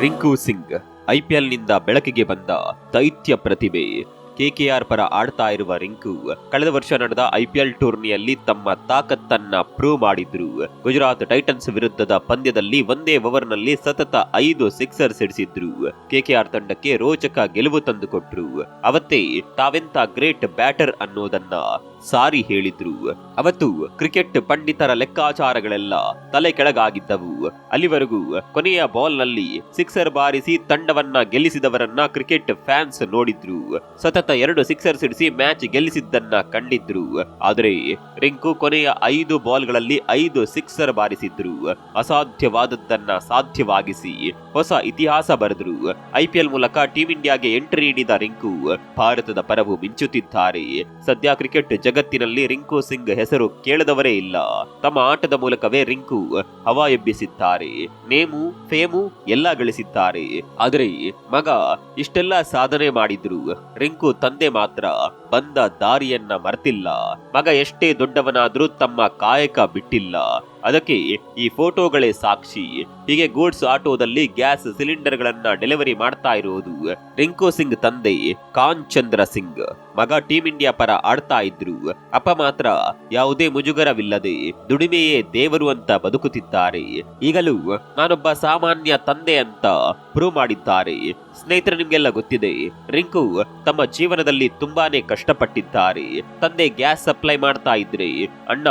ರಿಂಕು ಸಿಂಗ್ ಐಪಿಎಲ್ನಿಂದ ಬೆಳಕಿಗೆ ಬಂದ ದೈತ್ಯ ಪ್ರತಿಭೆ. ಕೆಕೆಆರ್ ಪರ ಆಡ್ತಾ ಇರುವ ರಿಂಕು ಕಳೆದ ವರ್ಷ ನಡೆದ ಐಪಿಎಲ್ ಟೂರ್ನಿಯಲ್ಲಿ ತಮ್ಮ ತಾಕತ್ತನ್ನ ಪ್ರೂವ್ ಮಾಡಿದ್ರು. ಗುಜರಾತ್ ಟೈಟನ್ಸ್ ವಿರುದ್ಧದ ಪಂದ್ಯದಲ್ಲಿ ಒಂದೇ ಓವರ್ನಲ್ಲಿ ಸತತ ಐದು ಸಿಕ್ಸರ್ ಸಿಡಿಸಿದ್ರು ಕೆಕೆಆರ್ ತಂಡಕ್ಕೆ ರೋಚಕ ಗೆಲುವು ತಂದುಕೊಟ್ರು. ಅವತ್ತೇ ತಾವೆಂತ ಗ್ರೇಟ್ ಬ್ಯಾಟರ್ ಅನ್ನೋದನ್ನ ಸಾರಿ ಹೇಳಿದ್ರು. ಅವತ್ತು ಕ್ರಿಕೆಟ್ ಪಂಡಿತರ ಲೆಕ್ಕಾಚಾರಗಳೆಲ್ಲ ತಲೆ ಕೆಳಗಾಗಿದ್ದವು. ಅಲ್ಲಿವರೆಗೂ ಕೊನೆಯ ಬಾಲ್ನಲ್ಲಿ ಸಿಕ್ಸರ್ ಬಾರಿಸಿ ತಂಡವನ್ನ ಗೆಲ್ಲಿಸಿದವರನ್ನ ಕ್ರಿಕೆಟ್ ಫ್ಯಾನ್ಸ್ ನೋಡಿದ್ರು. ಸತತ ಎರಡು ಸಿಕ್ಸರ್ ಸಿಡಿಸಿ ಮ್ಯಾಚ್ ಗೆಲ್ಲಿಸಿದ್ದನ್ನ ಕಂಡಿದ್ರು. ಆದರೆ ರಿಂಕು ಕೊನೆಯ ಐದು ಬಾಲ್ಗಳಲ್ಲಿ ಐದು ಸಿಕ್ಸರ್ ಬಾರಿಸಿದ್ರು. ಅಸಾಧ್ಯವಾದದ್ದನ್ನ ಸಾಧ್ಯವಾಗಿಸಿ ಹೊಸ ಇತಿಹಾಸ ಬರೆದ್ರು. ಐಪಿಎಲ್ ಮೂಲಕ ಟೀಂ ಇಂಡಿಯಾಗೆ ಎಂಟ್ರಿ ನೀಡಿದ ರಿಂಕು ಭಾರತದ ಪರವು ಮಿಂಚುತ್ತಿದ್ದಾರೆ. ಸದ್ಯ ಕ್ರಿಕೆಟ್ ಜಗತ್ತಿನಲ್ಲಿ ರಿಂಕು ಸಿಂಗ್ ಹೆಸರು ಕೇಳದವರೇ ಇಲ್ಲ. ತಮ್ಮ ಆಟದ ಮೂಲಕವೇ ರಿಂಕು ಹವಾ ಎಬ್ಬಿಸಿದ್ದಾರೆ ನೇಮು, ಫೇಮು ಎಲ್ಲ ಗಳಿಸಿದ್ದಾರೆ. ಆದರೆ ಮಗ ಇಷ್ಟೆಲ್ಲ ಸಾಧನೆ ಮಾಡಿದ್ರು. ರಿಂಕು ತಂದೆ ಮಾತ್ರ ಬಂದ ದಾರಿಯನ್ನ ಮರೆತಿಲ್ಲ. ಮಗ ಎಷ್ಟೇ ದೊಡ್ಡವನಾದ್ರೂ ತಮ್ಮ ಕಾಯಕ ಬಿಟ್ಟಿಲ್ಲ. ಅದಕ್ಕೆ ಈ ಫೋಟೋಗಳೇ ಸಾಕ್ಷಿ. ಹೀಗೆ ಗೂಡ್ಸ್ ಆಟೋದಲ್ಲಿ ಗ್ಯಾಸ್ ಸಿಲಿಂಡರ್ ಗಳನ್ನ ಡೆಲಿವರಿ ಮಾಡ್ತಾ ಇರುವುದು ರಿಂಕು ಸಿಂಗ್ ತಂದೆ ಕಾನ್ ಚಂದ್ರ ಸಿಂಗ್. ಮಗ ಟೀಂ ಇಂಡಿಯಾ ಪರ ಆಡ್ತಾ ಇದ್ರು. ಅಪ್ಪ ಮಾತ್ರ ಯಾವುದೇ ಮುಜುಗರವಿಲ್ಲದೆ ದುಡಿಮೆಯೇ ದೇವರು ಅಂತ ಬದುಕುತ್ತಿದ್ದಾರೆ. ಈಗಲೂ ನಾನೊಬ್ಬ ಸಾಮಾನ್ಯ ತಂದೆ ಅಂತ ಪ್ರೂವ್ ಮಾಡಿದ್ದಾರೆ. ಸ್ನೇಹಿತರೆ, ನಿಮ್ಗೆಲ್ಲ ಗೊತ್ತಿದೆ, ರಿಂಕು ತಮ್ಮ ಜೀವನದಲ್ಲಿ ತುಂಬಾನೇ ಕಷ್ಟಪಟ್ಟಿದ್ದಾರೆ. ತಂದೆ ಗ್ಯಾಸ್ ಸಪ್ಲೈ ಮಾಡ್ತಾ ಇದ್ರೆ, ಅಣ್ಣ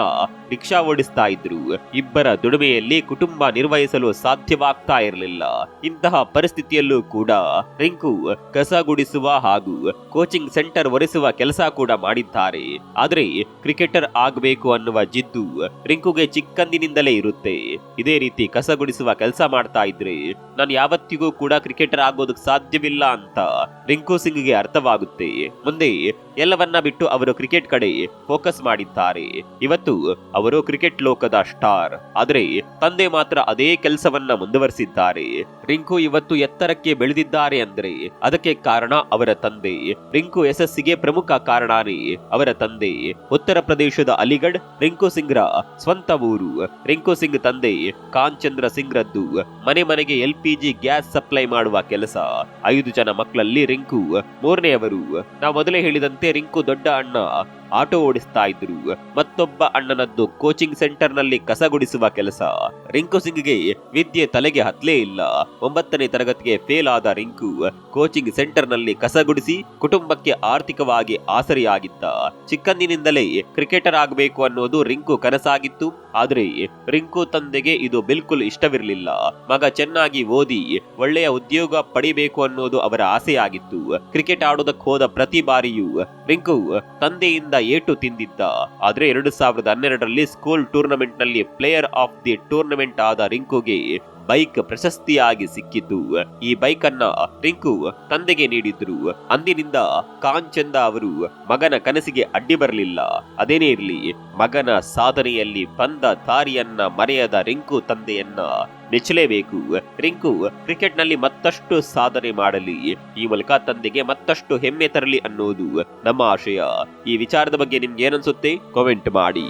ರಿಕ್ಷಾ ಓಡಿಸ್ತಾ ಇದ್ರು. ಇಬ್ಬರ ದುಡಿಮೆಯಲ್ಲಿ ಕುಟುಂಬ ನಿರ್ವಹಿಸಲು ಸಾಧ್ಯವಾಗ್ತಾ ಇರಲಿಲ್ಲ. ಇಂತಹ ಪರಿಸ್ಥಿತಿಯಲ್ಲೂ ಕೂಡ ರಿಂಕು ಕಸ ಗುಡಿಸುವ ಹಾಗೂ ಕೋಚಿಂಗ್ ಸೆಂಟರ್ ಒರೆಸುವ ಕೆಲಸ ಕೂಡ ಮಾಡಿದ್ದಾರೆ. ಆದ್ರೆ ಕ್ರಿಕೆಟರ್ ಆಗಬೇಕು ಅನ್ನುವ ಜಿದ್ದು ರಿಂಕುಗೆ ಚಿಕ್ಕಂದಿನಿಂದಲೇ ಇರುತ್ತೆ. ಇದೇ ರೀತಿ ಕಸ ಗುಡಿಸುವ ಕೆಲಸ ಮಾಡ್ತಾ ಇದ್ರೆ, ನಾನು ಯಾವತ್ತಿಗೂ ಕೂಡ ಕ್ರಿಕೆಟರ್ ಆಗೋದಕ್ಕೆ ಸಾಧ್ಯವಿಲ್ಲ ಅಂತ ರಿಂಕು ಸಿಂಗ್ಗೆ ಅರ್ಥವಾಗುತ್ತೆ. ಮುಂದೆ ಎಲ್ಲವನ್ನ ಬಿಟ್ಟು ಅವರು ಕ್ರಿಕೆಟ್ ಕಡೆ ಫೋಕಸ್ ಮಾಡಿದ್ದಾರೆ. ಇವತ್ತು ಅವರು ಕ್ರಿಕೆಟ್ ಲೋಕದ ಸ್ಟಾರ್. ಆದರೆ ತಂದೆ ಮಾತ್ರ ಅದೇ ಕೆಲಸವನ್ನ ಮುಂದುವರಿಸಿದ್ದಾರೆ. ರಿಂಕು ಇವತ್ತು ಎತ್ತರಕ್ಕೆ ಬೆಳೆದಿದ್ದಾರೆ ಅಂದ್ರೆ ಅದಕ್ಕೆ ಕಾರಣ ಅವರ ತಂದೆ. ರಿಂಕು ಯಶಸ್ಸಿಗೆ ಪ್ರಮುಖ ಕಾರಣನೇ ಅವರ ತಂದೆ. ಉತ್ತರ ಪ್ರದೇಶದ ಅಲಿಗಢ್, ರಿಂಕು ಸಿಂಗ್ರ ಸ್ವಂತ ಊರು. ರಿಂಕು ಸಿಂಗ್ ತಂದೆ ಕಾಂಚಂದ್ರ ಸಿಂಗ್ ರದ್ದು ಮನೆ ಮನೆಗೆ L P G gas supply ಮಾಡುವ ಕೆಲಸ. ಐದು ಜನ ಮಕ್ಕಳಲ್ಲಿ ರಿಂಕು ಮೂರನೆಯವರು. ನಾವು ಮೊದಲೇ ಹೇಳಿದಂತೆ ರಿಂಕು ದೊಡ್ಡ ಅಣ್ಣ. ಆಟೋ ಓಡಿಸ್ತಾ ಇದ್ರು ಮತ್ತೊಬ್ಬ ಅಣ್ಣನದ್ದು ಕೋಚಿಂಗ್ ಸೆಂಟರ್ನಲ್ಲಿ ಕಸ ಗುಡಿಸುವ ಕೆಲಸ. ರಿಂಕು ಸಿಂಗ್ಗೆ ವಿದ್ಯೆ ತಲೆಗೆ ಹತ್ಲೇ ಇಲ್ಲ. ಒಂಬತ್ತನೇ ತರಗತಿಗೆ ಫೇಲ್ ಆದ ರಿಂಕು ಕೋಚಿಂಗ್ ಸೆಂಟರ್ನಲ್ಲಿ ಕಸ ಗುಡಿಸಿ ಕುಟುಂಬಕ್ಕೆ ಆರ್ಥಿಕವಾಗಿ ಆಸರಿಯಾಗಿದ್ದ. ಚಿಕ್ಕಂದಿನಿಂದಲೇ ಕ್ರಿಕೆಟರ್ ಆಗಬೇಕು ಅನ್ನೋದು ರಿಂಕು ಕನಸಾಗಿತ್ತು. ಆದ್ರೆ ರಿಂಕು ತಂದೆಗೆ ಇದು ಬಿಲ್ಕುಲ್ ಇಷ್ಟವಿರಲಿಲ್ಲ. ಮಗ ಚೆನ್ನಾಗಿ ಓದಿ ಒಳ್ಳೆಯ ಉದ್ಯೋಗ ಪಡಿಬೇಕು ಅನ್ನೋದು ಅವರ ಆಸೆಯಾಗಿತ್ತು. ಕ್ರಿಕೆಟ್ ಆಡೋದಕ್ಕೆ ಹೋದ ಪ್ರತಿ ಬಾರಿಯೂ ರಿಂಕು ತಂದೆಯಿಂದ ಏಟು ತಿಂದಿದ್ದ. ಆದ್ರೆ ಎರಡು ಸಾವಿರದ ಹನ್ನೆರಡರಲ್ಲಿ ಸ್ಕೂಲ್ ಟೂರ್ನಮೆಂಟ್ನಲ್ಲಿ ಪ್ಲೇಯರ್ ಆಫ್ ದಿ ಟೂರ್ನಮೆಂಟ್ ಆದ ರಿಂಕುಗೆ ಬೈಕ್ ಪ್ರಶಸ್ತಿಯಾಗಿ ಸಿಕ್ಕಿತು ಈ ಬೈಕ್ ಅನ್ನ ರಿಂಕು ತಂದೆಗೆ ನೀಡಿದ್ರು. ಅಂದಿನಿಂದ ಕಾಂಚಂದ ಅವರು ಮಗನ ಕನಸಿಗೆ ಅಡ್ಡಿ ಬರಲಿಲ್ಲ. ಅದೇನೇ ಇರಲಿ, ಮಗನ ಸಾಧನೆಯಲ್ಲಿ ಬಂದ ದಾರಿಯನ್ನ ಮರೆಯದ ರಿಂಕು ತಂದೆಯನ್ನ ನೆಚ್ಚಲೇಬೇಕು ರಿಂಕು ಕ್ರಿಕೆಟ್ನಲ್ಲಿ ಮತ್ತಷ್ಟು ಸಾಧನೆ ಮಾಡಲಿ, ಈ ಮೂಲಕ ತಂದೆಗೆ ಮತ್ತಷ್ಟು ಹೆಮ್ಮೆ ತರಲಿ ಅನ್ನೋದು ನಮ್ಮ ಆಶಯ. ಈ ವಿಚಾರದ ಬಗ್ಗೆ ನಿಮ್ಗೆ ಏನನ್ಸುತ್ತೆ? ಕಾಮೆಂಟ್ ಮಾಡಿ.